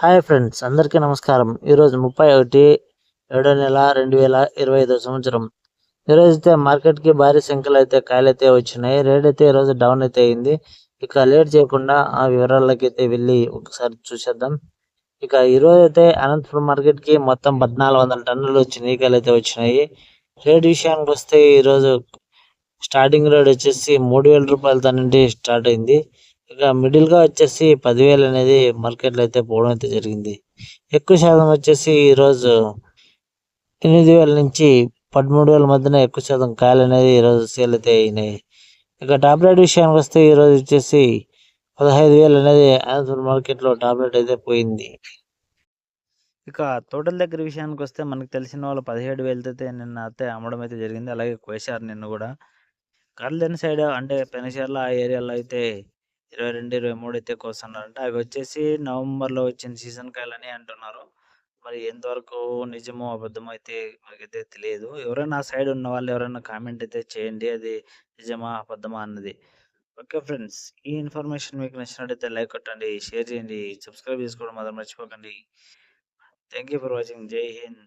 Hi friends అందరికీ నమస్కారం. ఈరోజు ముప్పై ఒకటి ఏడో నెల రెండు వేల ఇరవై ఐదో సంవత్సరం. ఈరోజు అయితే మార్కెట్కి భారీ సంఖ్యలో అయితే కాయలు అయితే వచ్చినాయి. రేట్ అయితే ఈరోజు డౌన్ అయితే అయింది. ఇక లేట్ చేయకుండా ఆ వివరాలకి అయితే వెళ్ళి ఒకసారి చూసేద్దాం. ఇక ఈరోజు అయితే అనంతపురం మార్కెట్కి మొత్తం పద్నాలుగు వందల టన్నులు వచ్చినాయి కాయలు అయితే వచ్చినాయి. రేట్ విషయానికి వస్తే ఈరోజు స్టార్టింగ్ రేట్ వచ్చేసి మూడు వేల రూపాయలతో నుండి స్టార్ట్ అయింది. ఇక మిడిల్గా వచ్చేసి పదివేలు అనేది మార్కెట్లో అయితే పోవడం అయితే జరిగింది. ఎక్కువ శాతం వచ్చేసి ఈరోజు ఎనిమిది వేల నుంచి పదమూడు వేల మధ్యన ఎక్కువ శాతం కాయలు అనేది ఈ రోజు సేల్ అయితే అయినాయి. ఇక టాప్ రేట్ విషయానికి వస్తే ఈ రోజు వచ్చేసి పదహైదు వేలు అనేది అనంతపురం మార్కెట్లో టాప్ రేట్ అయితే పోయింది. ఇక తోటల దగ్గర విషయానికి వస్తే మనకు తెలిసిన వాళ్ళు పదిహేడు వేలతో అయితే నిన్న అయితే అమ్మడం అయితే జరిగింది. అలాగే కోసారు నిన్ను కూడా. కర్లెన్ సైడ్ అంటే పెనషర్ల ఆ ఏరియాలో అయితే ఇరవై రెండు ఇరవై మూడు అయితే కోస్తున్నారంట అవి వచ్చేసి నవంబర్లో వచ్చిన సీజన్ కాయలని అంటున్నారు. మరి ఎంతవరకు నిజమో అబద్ధమో అయితే మనకైతే తెలియదు. ఎవరైనా ఆ సైడ్ ఉన్న వాళ్ళు ఎవరైనా కామెంట్ అయితే చేయండి. అది నిజమా అబద్ధమా అన్నది. ఓకే ఫ్రెండ్స్ ఈ ఇన్ఫర్మేషన్ మీకు నచ్చినట్టయితే లైక్ కొట్టండి షేర్ చేయండి సబ్స్క్రైబ్ చేసుకోవడం మాత్రం మర్చిపోకండి. Thank you for watching. Jai Hind.